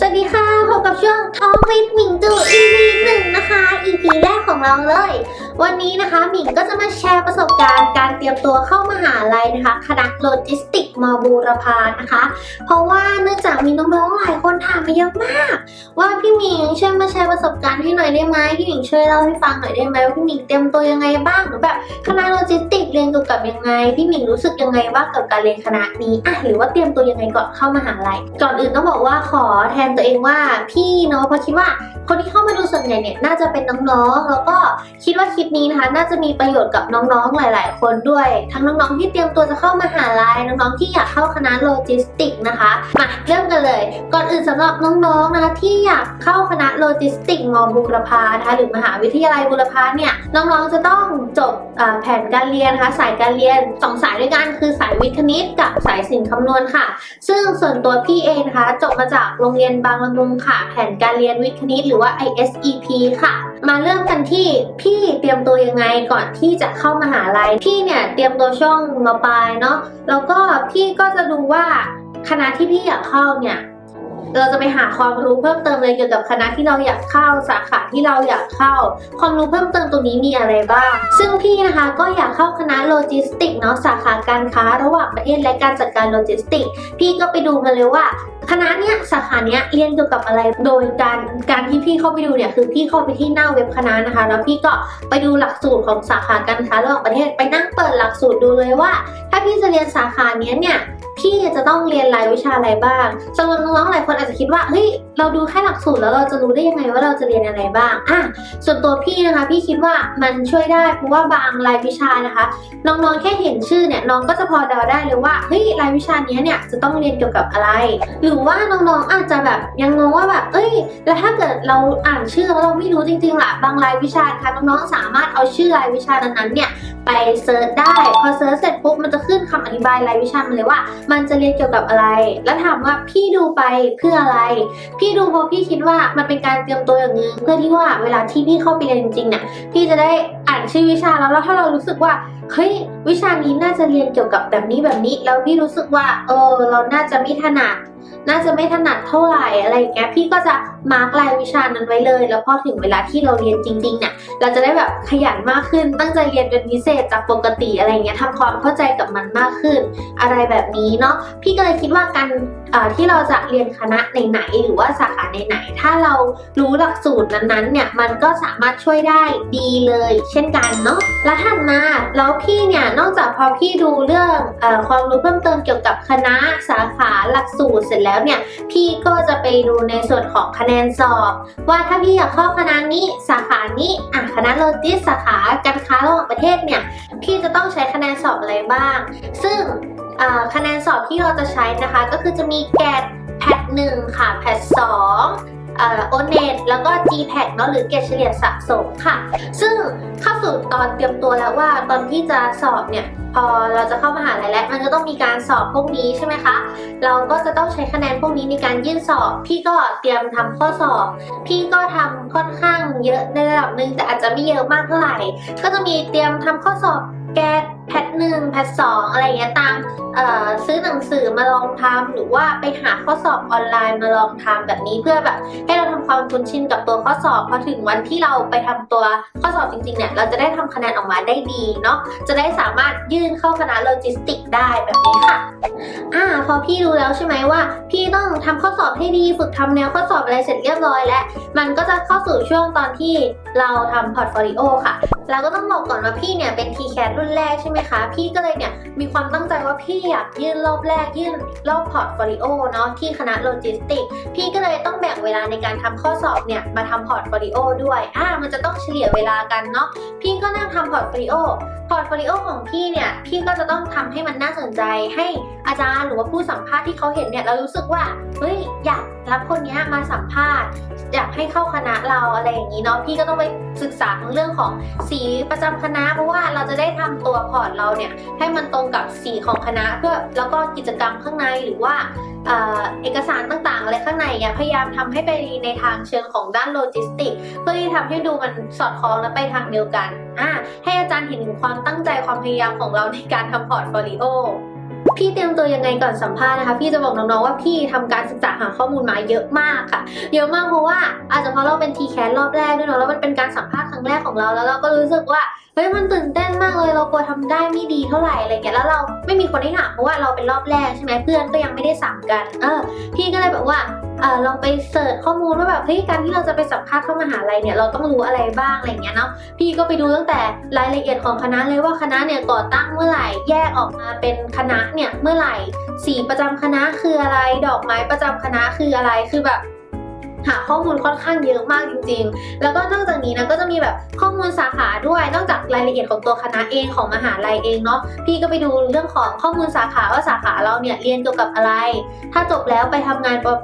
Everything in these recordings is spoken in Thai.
สวัสดีค่ะ พบกับช่วง Talk with หมิงจู EP EP แรกของเราเลย วันนี้นะคะหมิงก็จะมาแชร์ประสบการณ์การเตรียมตัวเข้ามหาลัยนะคะ คณะโลจิสติกมบูรพานะคะ เพราะว่าเนื่องจากมีน้องๆหลายคนถามมาเยอะมาก ว่าพี่หมิงช่วยมาแชร์ประสบการณ์ให้หน่อยได้ไหมพี่หมิงช่วยเล่าให้ฟังหน่อยได้ไหมว่าพี่หมิงเตรียมตัวยังไงบ้างหรือแบบคณะโลจิสติกเรียนเกี่ยวกับยังไงพี่หมิงรู้สึกยังไงบ้างกับการเรียนคณะนี้อะหรือว่าเตรียมตัวยังไงก่อนเข้ามหาลัยก่อนอื่นต้องบอกว่าขอแทนตัวเองว่าพี่เนาะเพราะคิดว่า คนที่เข้ามาดูส่วนใหญ่เนี่ยน่าจะเป็นน้องๆ แล้วก็คิดว่าคลิปนี้นะคะ น่าจะมีประโยชน์กับน้องๆ หลาย ๆ คนด้วย ทั้งน้องๆ ที่เตรียมตัวจะเข้ามหาลัยน้องๆ ที่อยากเข้าคณะโลจิสติกนะคะ มาเริ่มกันเลย ก่อนอื่นสำหรับน้องๆ นะคะที่อยากเข้าคณะโลจิสติกมบูรพานะคะหรือมหาวิทยาลัยบูรพาเนี่ยน้องๆ จะต้องจบแผนการเรียนนะคะสายการเรียนสองสายด้วยกันคือสายวิทย์คณิตกับสายศิลป์คำนวณค่ะ ซึ่งส่วนตัวพี่เองนะคะจบมาจากโรงเรียนบางละมุงค่ะ แผนการเรียนวิทย์คณิตหรือว่า ISEP ค่ะ มาเริ่มกันที่พี่เตรียมตัวยังไงก่อนที่จะเข้ามหาลัยพี่เนี่ยเตรียมตัวช่วงมาปลายเนาะแล้วก็พี่ก็จะดูว่าคณะที่พี่อยากเข้าเนี่ยเราจะไปหาความรู้เพิ่มเติมเลยเกี่ยวกับคณะที่เราอยากเข้าสาขาที่เราอยากเข้า ความรู้เพิ่มเติมตรงนี้มีอะไรบ้าง ซึ่งพี่นะคะก็อยากเข้าคณะโลจิสติกเนาะสาขาการค้า ระหว่างประเทศและการจัดการโลจิสติก พี่ก็ไปดูมาเลยว่า คณะเนี้ยสาขาเนี้ยเรียนเกี่ยวกับอะไร โดยการการที่พี่เข้าไปดูเนี่ยคือพี่เข้าไปที่หน้าเว็บคณะนะคะ แล้วพี่ก็ไปดูหลักสูตรของสาขาการค้าระหว่างประเทศไปนั่งเปิดหลักสูตรดูเลยว่า ถ้าพี่จะเรียนสาขาเนี้ยเนี่ย พี่จะต้องเรียนรายวิชาอะไรบ้างสำหรับน้องๆหลายคนอาจจะคิดว่าเฮ้ยเราดูแค่หลักสูตรแล้วเราจะรู้ได้ยังไงว่าเราจะเรียนอะไรบ้างอะส่วนตัวพี่นะคะ พี่คิดว่ามันช่วยได้เพราะว่าบางรายวิชานะคะ น้องๆแค่เห็นชื่อเนี่ยน้องก็จะพอเดาได้เลยว่าเฮ้ยรายวิชานี้เนี่ยจะต้องเรียนเกี่ยวกับอะไร หรือว่าน้องๆอาจจะแบบยังงงว่าแบบเอ้ย แล้วถ้าเกิดเราอ่านชื่อแล้วเราไม่รู้จริงๆล่ะบางรายวิชาค่ะน้องๆสามารถเอาชื่อรายวิชานั้นๆเนี่ยไปเซิร์ชได้พอเซิร์ชเสร็จปุ๊บมันจะขึ้นคำอธิบายรายวิชามันเลยว่ามันจะเรียนเกี่ยวกับอะไร แล้วถามว่าพี่ดูไปเพื่ออะไร พี่ดูเพราะพี่คิดว่ามันเป็นการเตรียมตัวอย่างนึงเพื่อที่ว่าเวลาที่พี่เข้าไปเรียนจริงๆเนี่ยพี่จะได้อ่านชื่อวิชาแล้วแล้วถ้าเรารู้สึกว่าเฮ้ยวิชานี้น่าจะเรียนเกี่ยวกับแบบนี้แบบนี้ แล้วพี่รู้สึกว่าเออเราน่าจะไม่ถนัดน่าจะไม่ถนัดเท่าไหร่อะไรอย่างเงี้ยพี่ก็จะ มาร์กรายวิชานั้นไว้เลย แล้วพอถึงเวลาที่เราเรียนจริงๆเนี่ยเราจะได้แบบขยันมากขึ้น ตั้งใจเรียนเป็นพิเศษจากปกติอะไรเงี้ยทำความเข้าใจกับมันมากขึ้น อะไรแบบนี้เนาะพี่ก็เลยคิดว่าการที่เราจะเรียนคณะไหนๆหรือว่าสาขาไหนๆถ้าเรารู้หลักสูตรนั้นๆเนี่ยมันก็สามารถช่วยได้ดีเลย เช่นกันเนาะและถัดมาแล้วพี่เนี่ยนอกจากพอพี่ดูเรื่องออความรู้เพิ่มเติมเกี่ยวกับคณะสาขาหลักสูตรเสร็จแล้วเนี่ยพี่ก็จะไปดูในส่วนของคะแนนสอบ ว่าถ้าพี่อยากเข้าคณะนี้สาขานี้อะคณะโลจิสสาขาการค้าระหว่างประเทศเนี่ยพี่จะต้องใช้คะแนนสอบอะไรบ้าง ซึ่งคะแนนสอบที่เราจะใช้นะคะ ก็คือจะมีแกดแพทหนึ่งค่ะแพทสองออโอเนตแล้วก็ G p a t เนาะหรือเกรดเฉลี่ยสะสมค่ะ ซึ่งเข้าสู่ตอนเตรียมตัวแล้วว่าตอนที่จะสอบเนี่ย พอเราจะเข้ามหาลัยแล้วมันก็ต้องมีการสอบพวกนี้ใช่ไหมคะ เราก็จะต้องใช้คะแนนพวกนี้ในการยื่นสอบ พี่ก็เตรียมทำข้อสอบ พี่ก็ทำค่อนข้างเยอะในระดับหนึ่งแต่อาจจะไม่เยอะมากเท่าไหร่ ก็จะมีเตรียมทำข้อสอบแกด แพทหนึ่งแพทสองอะไรเงี้ยตามเอ่อซื้อหนังสือมาลองทำหรือว่าไปหาข้อสอบออนไลน์มาลองทำแบบนี้เพื่อแบบให้เราทำความคุ้นชินกับตัวข้อสอบพอถึงวันที่เราไปทำตัวข้อสอบจริงๆเนี่ยเราจะได้ทำคะแนนออกมาได้ดีเนาะจะได้สามารถยื่นเข้าคณะโลจิสติกได้แบบนี้ค่ะอ่าพอพี่รู้แล้วใช่ไหมว่า พี่ต้องทำข้อสอบให้ดีฝึกทำแนวข้อสอบอะไรเสร็จเรียบร้อยแล้วมันก็จะเข้าสู่ช่วงตอนที่เราทำพอร์ตโฟลิโอค่ะแล้วก็ต้องบอกก่อนว่าพี่เนี่ยเป็น t c a t รุ่นแรกใช่ไหมคะ พี่ก็เลยเนี่ยมีความตั้งใจว่าพี่อยากยื่นรอบแรกยื่นรอบพอร์ตโฟลิโอเนาะที่คณะโลจิสติก พี่ก็เลยต้องแบ่งเวลาในการทำข้อสอบเนี่ยมาทำพอร์ตโฟลิโอด้วยอ่ามันจะต้องเฉลี่ยเวลากันเนาะพี่ก็นั่งทำพอร์ตโฟลิโอพอร์ตโฟลิโอของพี่เนี่ยพี่ก็จะต้องทำให้มันน่าสนใจให้อาจารย์หรือว่าผู้สัมภาษณ์ที่เขาเห็นเนี่ยเรารู้สึกว่าเฮ้ยอยากรับคนเนี้ยมาสัมภาษณ์ อยากให้เข้าคณะเราอะไรอย่างนี้เนาะพี่ก็ต้องไปศึกษาทั้งเรื่องของสีประจำคณะเพราะว่าเราจะได้ทำตัวพอร์ตเราเนี่ยให้มันตรงกับสีของคณะเพื่อแล้วก็กิจกรรมข้างในหรือว่าเอกสารต่างๆอะไรข้างในเนี่ยพยายามทำให้ไปในทางเชิงของด้านโลจิสติกเพื่อที่ทำให้ดูมันสอดคล้องและไปทางเดียวกันอ่าให้อาจารย์เห็นถึงความตั้งใจความพยายามของเราในการทำพอร์ตโฟลิโอพี่เตรียมตัวยังไงก่อนสัมภาษณ์นะคะ พี่จะบอกน้องๆว่าพี่ทำการศึกษาหาข้อมูลมาเยอะมากค่ะ เยอะมากเพราะว่าอาจจะเพราะเราเป็นทีแคสรอบแรกด้วยเนาะแล้วมันเป็นการสัมภาษณ์ครั้งแรกของเราแล้วเราก็รู้สึกว่า เฮ้ยมันตื่นเต้นมากเลยเรากลัวทำได้ไม่ดีเท่าไหร่อะไรเงี้ยแล้วเราไม่มีคนให้ถามเพราะว่าเราเป็นรอบแรกใช่ไหมเพื่อนก็ยังไม่ได้สัมกัน เออ พี่ก็เลยแบบว่าเออลองไปเสิร์ชข้อมูลว่าแบบเฮ้ยการที่เราจะไปสัมภาษณ์เข้ามหาลัยเนี่ยเราต้องรู้อะไรบ้างอะไรเงี้ยเนาะพี่ก็ไปดูตั้งแต่รายละเอียดของคณะเลยว่าคณะเนี่ยก่อตั้งเมื่อไหร่แยกออกมาเป็นคณะเนี่ยเมื่อไหร่สีประจำคณะคืออะไร ดอกไม้ประจำคณะคืออะไรคือแบบ หาข้อมูลค่อนข้างเยอะมากจริง ๆ แล้วก็นอกจากนี้นะก็จะมีแบบข้อมูลสาขาด้วย นอกจากรายละเอียดของตัวคณะเองของมหาลัยเองเนาะพี่ก็ไปดูเรื่องของข้อมูลสาขาว่าสาขาเราเนี่ยเรียนเกี่ยวกับอะไร ถ้าจบแล้วไปทำงานประ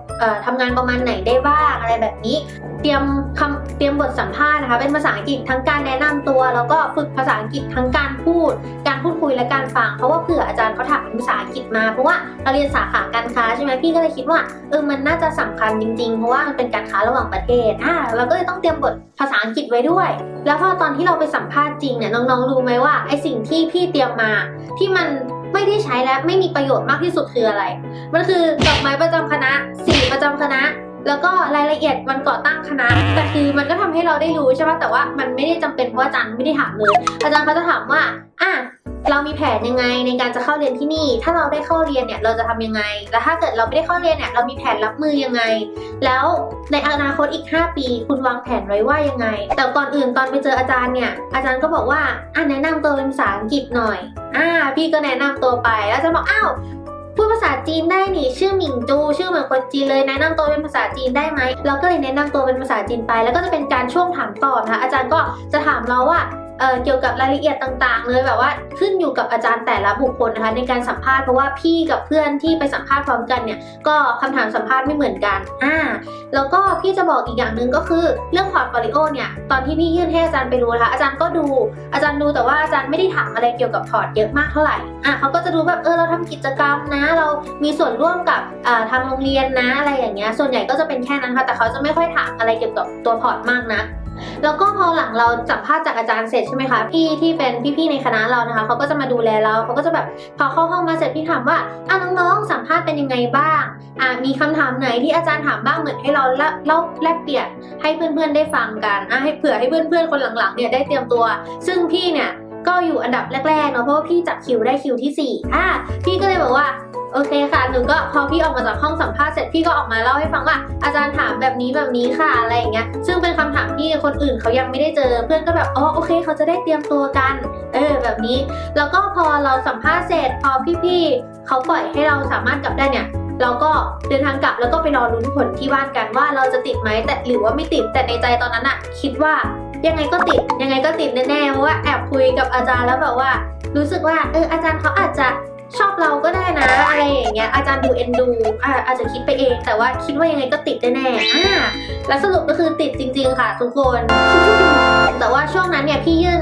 ทำงานประมาณไหนได้บ้างอะไรแบบนี้ เตรียมคำเตรียมบทสัมภาษณ์นะคะเป็นภาษาอังกฤษทั้งการแนะนำตัว แล้วก็ฝึกภาษาอังกฤษทั้งการพูด การพูดคุยและการฟังเพราะว่าเผื่ออาจารย์เขาถามภาษาอังกฤษมาเพราะว่าเราเรียนสาขาการค้าใช่ไหมพี่ก็เลยคิดว่าเออมันน่าจะสำคัญจริงๆ เพราะว่ามันเป็นการค้าระหว่างประเทศอ่าเราก็เลยต้องเตรียมบทภาษาอังกฤษไว้ด้วย แล้วพอตอนที่เราไปสัมภาษณ์จริงเนี่ยน้องๆรู้ไหมว่าไอสิ่งที่พี่เตรียมมาที่มันไม่ได้ใช้และไม่มีประโยชน์มากที่สุดคืออะไร มันคือดอกไม้ประจำคณะสีประจำคณะ แล้วก็รายละเอียดวันก่อตั้งคณะ แต่คือมันก็ทำให้เราได้รู้ใช่ไหมแต่ว่ามันไม่ได้จำเป็นเพราะอาจารย์ไม่ได้ถามเลย อาจารย์เขาจะถามว่าอะ เรามีแผนยังไงในการจะเข้าเรียนที่นี่ ถ้าเราได้เข้าเรียนเนี่ยเราจะทำยังไง แล้วถ้าเกิดเราไม่ได้เข้าเรียนเนี่ยเรามีแผนรับมือยังไง แล้วในอนาคตอีก 5 ปี คุณวางแผนไว้ว่ายังไง แต่ก่อนอื่นตอนไปเจออาจารย์เนี่ยอาจารย์ก็บอกว่าอะแนะนำตัวเป็นภาษาอังกฤษหน่อยอ่าพี่ก็แนะนำตัวไปแล้วอาจารย์บอกอ้าวพูดภาษาจีนได้นี่ชื่อหมิงจูชื่อเหมือนคนจีนเลยแนะนำตัวเป็นภาษาจีนได้ไหมเราก็เลยแนะนำตัวเป็นภาษาจีนไป แล้วก็จะเป็นการช่วงถามตอบนะคะอาจารย์ก็จะถามเราว่า เเกี่ยวกับรายละเอียดต่างๆ เลยแบบว่าขึ้นอยู่กับอาจารย์แต่ละบุคคลนะคะในการสัมภาษณ์เพราะว่าพี่กับเพื่อนที่ไปสัมภาษณ์พร้อมกันเนี่ยก็คำถามสัมภาษณ์ไม่เหมือนกันอ่าแล้วก็พี่จะบอกอีกอย่างหนึ่งก็คือเรื่องพอร์ตโฟลิโอเนี่ยตอนที่พี่ยื่นให้อาจารย์ไปดูนะคะอาจารย์ก็ดู อาจารย์ดูแต่ว่าอาจารย์ไม่ได้ถามอะไรเกี่ยวกับพอร์ตเยอะมากเท่าไหร่อะเขาก็จะดูแบบเออเราทำกิจกรรมนะ เรามีส่วนร่วมกับทางโรงเรียนนะอะไรอย่างเงี้ยส่วนใหญ่ก็จะเป็นแค่นั้นค่ะแต่เขาจะไม่ค่อยถามอะไรเกี่ยวกับตัวพอร์ตมากนะ แล้วก็พอหลังเราสัมภาษณ์จากอาจารย์เสร็จใช่ไหมคะพี่ที่เป็นพี่ๆในคณะเรานะคะเขาก็จะมาดูแลเราเขาก็จะแบบพอเข้าห้องมาเสร็จพี่ถามว่าอะน้องๆสัมภาษณ์เป็นยังไงบ้างอะมีคำถามไหนที่อาจารย์ถามบ้างเหมือนให้เราเล่าเล่าแลกเปลี่ยนให้เพื่อนๆได้ฟังกันอะให้เผื่อให้เพื่อนๆคนหลังๆเนี่ยได้เตรียมตัว ซึ่งพี่เนี่ยก็อยู่อันดับแรกๆเนาะเพราะว่าพี่จับคิวได้คิวที่4อะพี่ก็เลยบอกว่า โอเคค่ะ หนูก็พอพี่ออกมาจากห้องสัมภาษณ์เสร็จพี่ก็ออกมาเล่าให้ฟังว่าอาจารย์ถามแบบนี้แบบนี้ค่ะอะไรอย่างเงี้ย ซึ่งเป็นคำถามที่คนอื่นเขายังไม่ได้เจอ เพื่อนก็แบบอ๋อโอเค เขาจะได้เตรียมตัวกัน เออแบบนี้ แล้วก็พอเราสัมภาษณ์เสร็จ พอพี่ๆเขาปล่อยให้เราสามารถกลับได้เนี่ยเราก็เดินทางกลับแล้วก็ไปรอลุ้นผลที่บ้านกันว่าเราจะติดไหมแต่หรือว่าไม่ติดแต่ในใจตอนนั้นอะคิดว่ายังไงก็ติดยังไงก็ติดแน่ๆเพราะว่าแอบคุยกับอาจารย์แล้วแบบว่า รู้สึกว่าเอออาจารย์เขาอาจจะ ชอบเราก็ได้นะ อะไรอย่างเงี้ยอาจารย์ดูเอ็นดูอ่าอาจจะคิดไปเอง แต่ว่าคิดว่ายังไงก็ติดแน่ๆอ่าแล้วสรุปก็คือติดจริง ๆ ค่ะ ทุกคน แต่ว่าช่วงนั้นเนี่ยพี่ยื่น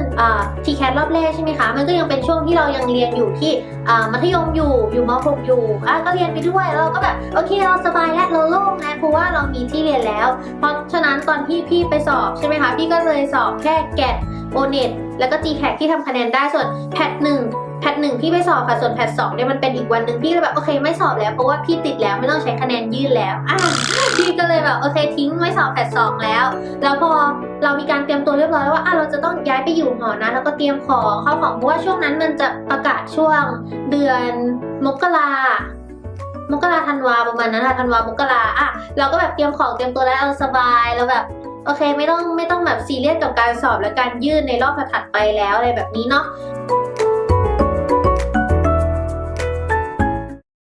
ทีแคสรอบแรกใช่ไหมคะ มันก็ยังเป็นช่วงที่เรายังเรียนอยู่ที่อ่ามัธยมอยู่อยู่ม .6 อยู่อะก็เรียนไปด้วยแล้วเราก็แบบโอเคเราสบายแล้วเราโล่งแล้วเพราะว่าเรามีที่เรียนแล้ว เพราะฉะนั้นตอนที่พี่ไปสอบใช่ไหมคะพี่ก็เลยสอบแค่แกดโอเน็ตแล้วก็ g p a c ที่ทำคะแนนได้ส่วนแพทหนึ่ง แพทหนึ่งพี่ไปสอบค่ะส่วนแพทสองเนี่ยมันเป็นอีกวันหนึ่งพี่เลยแบบโอเคไม่สอบแล้วเพราะว่าพี่ติดแล้วไม่ต้องใช้คะแนนยื่นแล้วอะพี่ก็เลยแบบโอเคทิ้งไม่สอบแพทสองแล้ว แล้วพอเรามีการเตรียมตัวเรียบร้อยว่าอะเราจะต้องย้ายไปอยู่หอนะ แล้วก็เตรียมของเข้าของเพราะว่าช่วงนั้นมันจะประกาศช่วงเดือนมกรามกราธันวาประมาณนั้นค่ะธันวามกราอะเราก็แบบเตรียมของเตรียมตัวแล้วเอาสบายแล้วแบบโอเคไม่ต้องไม่ต้องแบบซีเรียสกับการสอบและการยื่นในรอบถัดไปแล้วอะไรแบบนี้เนาะ